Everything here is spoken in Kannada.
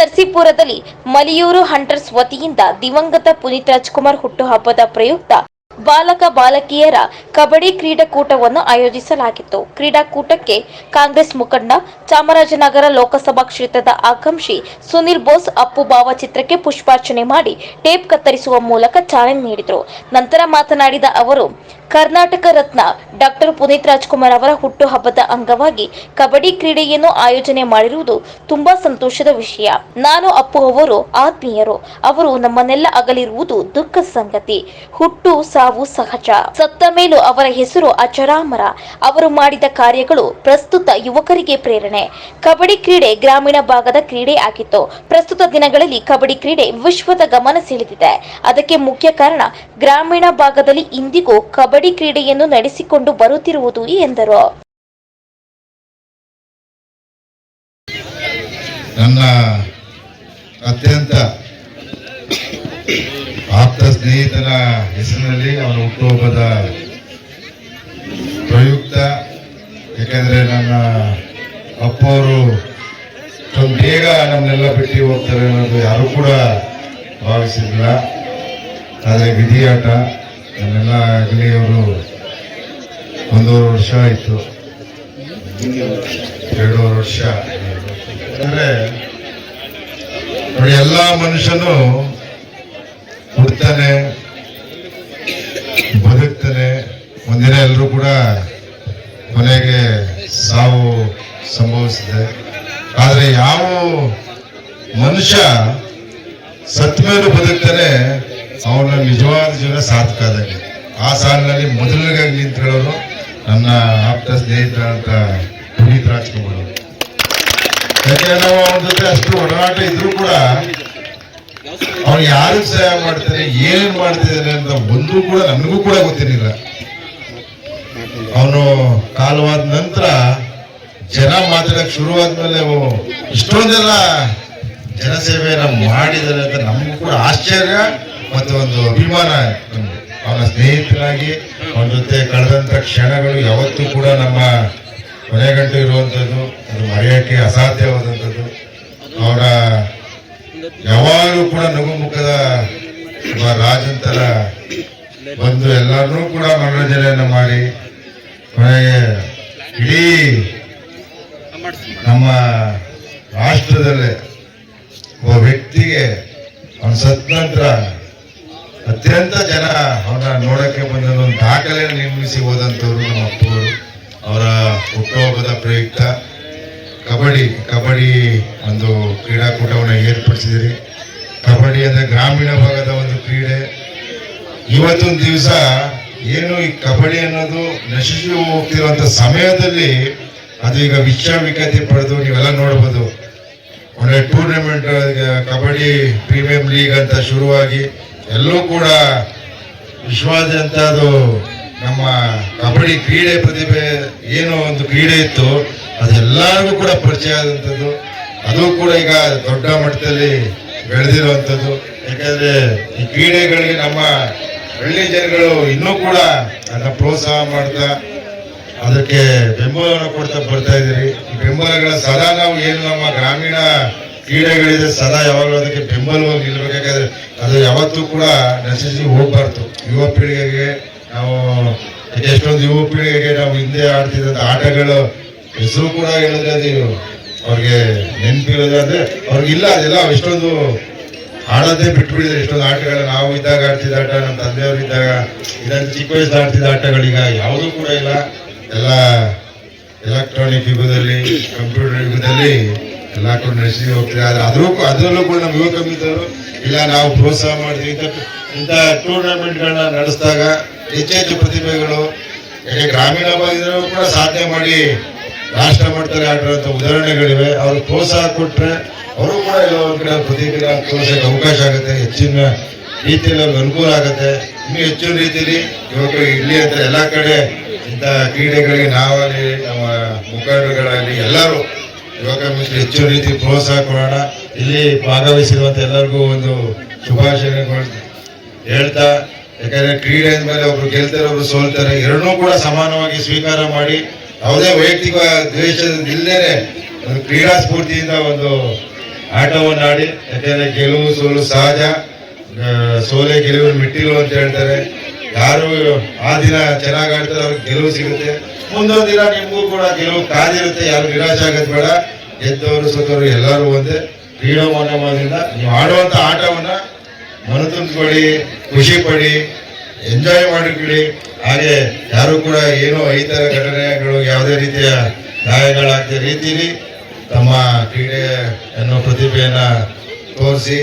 ನರಸೀಪುರದಲ್ಲಿ ಮಲಿಯೂರು ಹಂಟರ್ಸ್ ವತಿಯಿಂದ ದಿವಂಗತ ಪುನೀತ್ ರಾಜ್ಕುಮಾರ್ ಹುಟ್ಟುಹಬ್ಬದ ಪ್ರಯುಕ್ತ ಬಾಲಕ ಬಾಲಕಿಯರ ಕಬಡ್ಡಿ ಕ್ರೀಡಾಕೂಟವನ್ನು ಆಯೋಜಿಸಲಾಗಿತ್ತು. ಕ್ರೀಡಾಕೂಟಕ್ಕೆ ಕಾಂಗ್ರೆಸ್ ಮುಖಂಡ ಚಾಮರಾಜನಗರ ಲೋಕಸಭಾ ಕ್ಷೇತ್ರದ ಆಕಾಂಕ್ಷಿ ಸುನಿಲ್ ಬೋಸ್ ಅಪ್ಪು ಭಾವಚಿತ್ರಕ್ಕೆ ಪುಷ್ಪಾರ್ಚನೆ ಮಾಡಿ ಟೇಪ್ ಕತ್ತರಿಸುವ ಮೂಲಕ ಚಾಲನೆ ನೀಡಿದರು. ನಂತರ ಮಾತನಾಡಿದ ಅವರು ಕರ್ನಾಟಕ ರತ್ನ ಡಾಕ್ಟರ್ ಪುನೀತ್ ರಾಜ್ಕುಮಾರ್ ಅವರ ಹುಟ್ಟುಹಬ್ಬದ ಅಂಗವಾಗಿ ಕಬಡ್ಡಿ ಕ್ರೀಡೆಯನ್ನು ಆಯೋಜನೆ ಮಾಡಿರುವುದು ತುಂಬಾ ಸಂತೋಷದ ವಿಷಯ. ನಾನು ಅಪ್ಪು ಅವರು, ಆತ್ಮೀಯರು, ಅವರು ನಮ್ಮನ್ನೆಲ್ಲ ಅಗಲಿರುವುದು ದುಃಖ ಸಂಗತಿ. ಹುಟ್ಟು ಸಾವು ಸಹಜ. ಸತ್ತ ಮೇಲೂ ಅವರ ಹೆಸರು ಅಚರಾಮರ. ಅವರು ಮಾಡಿದ ಕಾರ್ಯಗಳು ಪ್ರಸ್ತುತ ಯುವಕರಿಗೆ ಪ್ರೇರಣೆ. ಕಬಡ್ಡಿ ಕ್ರೀಡೆ ಗ್ರಾಮೀಣ ಭಾಗದ ಕ್ರೀಡೆ ಆಗಿತ್ತು. ಪ್ರಸ್ತುತ ದಿನಗಳಲ್ಲಿ ಕಬಡ್ಡಿ ಕ್ರೀಡೆ ವಿಶ್ವದ ಗಮನ ಸೆಳೆದಿದೆ. ಅದಕ್ಕೆ ಮುಖ್ಯ ಕಾರಣ ಗ್ರಾಮೀಣ ಭಾಗದಲ್ಲಿ ಇಂದಿಗೂ ಕಬಡ್ಡಿ ಕ್ರೀಡೆಯನ್ನು ನಡೆಸಿಕೊಂಡು ಬರುತ್ತಿರುವುದು ಎಂದರು. ನನ್ನ ಅತ್ಯಂತ ಆಪ್ತ ಸ್ನೇಹಿತನ ಹೆಸರಿನಲ್ಲಿ ಅವನ ಹುಟ್ಟುಹಬ್ಬದ ಪ್ರಯುಕ್ತ, ಯಾಕೆಂದರೆ ನನ್ನ ಅಪ್ಪವರು ತುಂಬ ಬೇಗ ನಮ್ಮನ್ನೆಲ್ಲ ಬಿಟ್ಟು ಹೋಗ್ತಾರೆ ಅನ್ನೋದು ಯಾರು ಕೂಡ ಭಾವಿಸಿರಲಿಲ್ಲ. ಆದರೆ ವಿಧಿಯಾಟ ನನ್ನೆಲ್ಲ ಆಗಲಿ ಅವರು ಒಂದೂವರೆ ವರ್ಷ ಆಯಿತು. ಎರಡೂವರೆ ವರ್ಷ. ಅಂದರೆ ನೋಡಿ, ಎಲ್ಲ ಮನುಷ್ಯನು ಹುಡ್ತಾನೆ, ಬದುಕ್ತಾನೆ. ಒಂದಿನ ಎಲ್ಲರೂ ಕೂಡ ಕೊನೆಗೆ ಸಾವು ಸಂಭವಿಸಿದೆ. ಆದರೆ ಯಾವ ಮನುಷ್ಯ ಸತ್ ಮೇಲೂ ಬದುಕ್ತಾನೆ ಅವನ ನಿಜವಾದ ಜೀವನ ಸಾರ್ಥಕ ಆದಂಗೆ ಆ ಸಾಲಿನಲ್ಲಿ ಮೊದಲನೇಗಾಗಿ ನಿಂತಿರೋರು ನನ್ನ ಆಪ್ತ ಸ್ನೇಹಿತರಂತ ಪುನೀತ್ ರಾಜ್ಕುಮಾರ್ ಅವರು. ನಾವು ಅವನ ಜೊತೆ ಅಷ್ಟು ಒಡನಾಟ ಇದ್ರೂ ಕೂಡ ಅವ್ನು ಯಾರಿಗೆ ಸಹಾಯ ಮಾಡ್ತಾನೆ ಏನೇನು ಮಾಡ್ತಿದ್ದಾನೆ ಅಂತ ಒಂದು ಕೂಡ ನನಗೂ ಕೂಡ ಗೊತ್ತಿರಲಿಲ್ಲ. ಅವನು ಕಾಲವಾದ ನಂತರ ಜನ ಮಾತಾಡಕ್ ಶುರುವಾದ್ಮೇಲೆ ಓ, ಇಷ್ಟೊಂದೆಲ್ಲ ಜನಸೇವೆಯನ್ನ ಮಾಡಿದ್ದಾರೆ ಅಂತ ನಮಗೂ ಕೂಡ ಆಶ್ಚರ್ಯ. ಮತ್ತು ಒಂದು ಅಭಿಮಾನ. ಅವನ ಸ್ನೇಹಿತನಾಗಿ ಅವನ ಜೊತೆ ಕಳೆದಂತ ಕ್ಷಣಗಳು ಯಾವತ್ತೂ ಕೂಡ ನಮ್ಮ ಕೊನೆಗಂಟು ಇರುವಂಥದ್ದು, ಅದು ಮರೆಯೋಕ್ಕೆ ಅಸಾಧ್ಯವಾದಂಥದ್ದು ಅವರ ಯಾವಾಗಲೂ ಕೂಡ ನಗು ಮುಖದ ರಾಜಂತರ ಬಂದು ಎಲ್ಲರನ್ನೂ ಕೂಡ ಮನೋರಂಜನೆಯನ್ನು ಮಾಡಿ, ಕೊನೆಗೆ ಇಡೀ ನಮ್ಮ ರಾಷ್ಟ್ರದಲ್ಲೇ ಒಬ್ಬ ವ್ಯಕ್ತಿಗೆ ಅವನ ಸತ್ ನಂತರ ಅವನ ನೋಡಕ್ಕೆ ಒಂದು ದಾಖಲೆ ನಿರ್ಮಿಸಿ ಹೋದಂಥವ್ರು ನಮ್ಮ ಅಪ್ಪವರು. ಅವರ ಹುಟ್ಟುಹಬ್ಬದ ಪ್ರಯುಕ್ತ. ಕಬಡ್ಡಿ ಕಬಡ್ಡಿ ಒಂದು ಕ್ರೀಡಾಕೂಟವನ್ನು ಏರ್ಪಡಿಸಿದಿರಿ. ಕಬಡ್ಡಿ ಅಂದರೆ ಗ್ರಾಮೀಣ ಭಾಗದ ಒಂದು ಕ್ರೀಡೆ. ಇವತ್ತೊಂದು ದಿವಸ ಏನು ಈ ಕಬಡ್ಡಿ ಅನ್ನೋದು ನಶಿಸಿ ಹೋಗ್ತಿರುವಂಥ ಸಮಯದಲ್ಲಿ ಅದು ಈಗ ವಿಶ್ವವಿಖ್ಯಾತಿ ಪಡೆದು ನೀವೆಲ್ಲ ನೋಡ್ಬೋದು. ಒಳ್ಳೆ ಟೂರ್ನಮೆಂಟ್ ಕಬಡ್ಡಿ ಪ್ರೀಮಿಯಂ ಲೀಗ್ ಅಂತ ಶುರುವಾಗಿ ಎಲ್ಲೂ ಕೂಡ ವಿಶ್ವಾದ್ಯಂತ ಅದು ನಮ್ಮ ಕಬಡ್ಡಿ ಕ್ರೀಡೆ ಪ್ರತಿಭೆ ಏನೋ ಒಂದು ಕ್ರೀಡೆ ಇತ್ತು ಅದೆಲ್ಲರಿಗೂ ಕೂಡ ಪರಿಚಯ ಆದಂಥದ್ದು. ಅದು ಕೂಡ ಈಗ ದೊಡ್ಡ ಮಟ್ಟದಲ್ಲಿ ಬೆಳೆದಿರುವಂಥದ್ದು. ಯಾಕಂದರೆ ಈ ಕ್ರೀಡೆಗಳಿಗೆ ನಮ್ಮ ಹಳ್ಳಿ ಜನಗಳು ಇನ್ನೂ ಕೂಡ ಅದನ್ನು ಪ್ರೋತ್ಸಾಹ ಮಾಡ್ತಾ, ಅದಕ್ಕೆ ಬೆಂಬಲವನ್ನು ಕೊಡ್ತಾ ಬರ್ತಾ ಇದ್ದೀರಿ. ಈ ಬೆಂಬಲಗಳ ಸದಾ ನಾವು ಏನು ನಮ್ಮ ಗ್ರಾಮೀಣ ಕ್ರೀಡೆಗಳಿದೆ ಸದಾ ಯಾವಾಗಲೂ ಅದಕ್ಕೆ ಬೆಂಬಲವಾಗಿ ನಿಲ್ಬೇಕಾದ್ರೆ ಅದು ಯಾವತ್ತೂ ಕೂಡ ನಶಿಸಿ ಹೋಗ್ಬಾರ್ದು. ಯುವ ಪೀಳಿಗೆಗೆ ನಾವು ಎಷ್ಟೊಂದು ಯುವ ಪೀಳಿಗೆಗೆ ನಾವು ಹಿಂದೆ ಆಡ್ತಿದ್ದಂಥ ಆಟಗಳು ಹೆಸರು ಕೂಡ ಹೇಳಿದ್ರೆ ಅದು ಅವ್ರಿಗೆ ನೆನಪಿರೋದು ಅವ್ರಿಗಿಲ್ಲ ಅದೆಲ್ಲ ಎಷ್ಟೊಂದು ಆಡೋದೇ ಬಿಟ್ಬಿಟ್ಟಿದೆ ಎಷ್ಟೊಂದು ಆಟಗಳು ನಾವು ಇದ್ದಾಗ ಆಡ್ತಿದ್ದ ಆಟ, ನಮ್ಮ ತಂದೆಯವರು ಇದ್ದಾಗ ಇದಂತ ಚಿಕ್ಕ ವಯಸ್ಸು ಆಡ್ತಿದ್ದ ಆಟಗಳೀಗ ಯಾವುದೂ ಕೂಡ ಇಲ್ಲ. ಎಲ್ಲ ಎಲೆಕ್ಟ್ರಾನಿಕ್ ಯುಗದಲ್ಲಿ ಕಂಪ್ಯೂಟರ್ ಯುಗದಲ್ಲಿ ಎಲ್ಲ ಕೂಡ ನಡೆಸಿ ಹೋಗ್ತಿದೆ ಆದ್ರೆ ಅದ್ರೂ ಅದರಲ್ಲೂ ಕೂಡ ನಮ್ಮ ಯುವಕ ಮಿತ್ರರು ಇಲ್ಲ ನಾವು ಪ್ರೋತ್ಸಾಹ ಮಾಡ್ತೀವಿ. ಇಂಥ ಇಂಥ ಟೂರ್ನಮೆಂಟ್ಗಳನ್ನ ನಡೆಸಿದಾಗ ಹೆಚ್ಚು ಪ್ರತಿಭೆಗಳು, ಯಾಕೆ ಗ್ರಾಮೀಣ ಭಾಗದವರು ಕೂಡ ಸಾಧನೆ ಮಾಡಿ ರಾಷ್ಟ್ರ ಮಟ್ಟದಲ್ಲಿ ಆಡಿರುವಂಥ ಉದಾಹರಣೆಗಳಿವೆ. ಅವ್ರಿಗೆ ಪ್ರೋತ್ಸಾಹ ಕೊಟ್ಟರೆ ಅವರು ಕೂಡ ಎಲ್ಲೋ ಒಂದು ಕಡೆ ಪ್ರತಿಭೆಗಳ ಅವಕಾಶ ಆಗುತ್ತೆ. ಹೆಚ್ಚಿನ ರೀತಿಯಲ್ಲಿ ಅವ್ರಿಗೆ ಅನುಕೂಲ ಆಗುತ್ತೆ. ಇನ್ನೂ ಹೆಚ್ಚಿನ ರೀತಿಯಲ್ಲಿ ಯುವಕರಿಗೆ ಇಲ್ಲಿ ಅಂತ ಎಲ್ಲ ಕಡೆ ಇಂಥ ಕ್ರೀಡೆಗಳಿಗೆ ನಾವಾಗಲಿ ನಮ್ಮ ಮುಖಂಡಗಳಾಗಲಿ ಎಲ್ಲರೂ ಯುವಕ ಮಿತ್ರ ಹೆಚ್ಚು ರೀತಿ ಪ್ರೋತ್ಸಾಹ ಕೊಡೋಣ. ಇಲ್ಲಿ ಭಾಗವಹಿಸಿರುವಂತ ಎಲ್ಲರಿಗೂ ಒಂದು ಶುಭಾಶಯ ಹೇಳ್ತಾ, ಯಾಕಂದ್ರೆ ಕ್ರೀಡೆ ಅಂದ್ಮೇಲೆ ಒಬ್ರು ಗೆಲ್ತಾರೆ, ಒಬ್ರು ಸೋಲ್ತಾರೆ, ಎರಡನ್ನೂ ಕೂಡ ಸಮಾನವಾಗಿ ಸ್ವೀಕಾರ ಮಾಡಿ, ಯಾವುದೇ ವೈಯಕ್ತಿಕ ದ್ವೇಷದಿಂದ ಇಲ್ಲದೇ ಒಂದು ಕ್ರೀಡಾ ಸ್ಫೂರ್ತಿಯಿಂದ ಒಂದು ಆಟವನ್ನು ಆಡಿ, ಯಾಕಂದ್ರೆ ಗೆಲುವು ಸೋಲು ಸಹಜ ಸೋಲೆ ಗೆಲುವು ಮಿಟ್ಟಿಲು ಅಂತ ಹೇಳ್ತಾರೆ. ಯಾರು ಆ ದಿನ ಚೆನ್ನಾಗಿ ಆಡ್ತಾರೆ ಅವ್ರಿಗೆ ಗೆಲುವು ಸಿಗುತ್ತೆ. ಮುಂದೊಂದು ದಿನ ನಿಮಗೂ ಕೂಡ ಗೆಲುವು ಕಾದಿರುತ್ತೆ ಯಾರು ನಿರಾಶೆ ಆಗೋದು ಬೇಡ. ಗೆದ್ದವರು ಸೋತವರು ಎಲ್ಲರೂ ಒಂದೇ. ಕ್ರೀಡಾ ಮನೋಭಾವದಿಂದ ನೀವು ಆಡುವಂತ ಆಟವನ್ನ ಮನ ತುಂಬಿಕೊಳ್ಳಿ ಖುಷಿ ಪಡಿ, ಎಂಜಾಯ್ ಮಾಡಿಕೊಳ್ಳಿ. ಹಾಗೆ ಯಾರು ಕೂಡ ಏನೋ ಈ ತರ ಘಟನೆಗಳು, ಯಾವುದೇ ರೀತಿಯ ಗಾಯಗಳಾಗದ ರೀತಿಯಲ್ಲಿ ತಮ್ಮ ಕ್ರೀಡೆಯನ್ನು, ಪ್ರತಿಭೆಯನ್ನ ತೋರಿಸಿ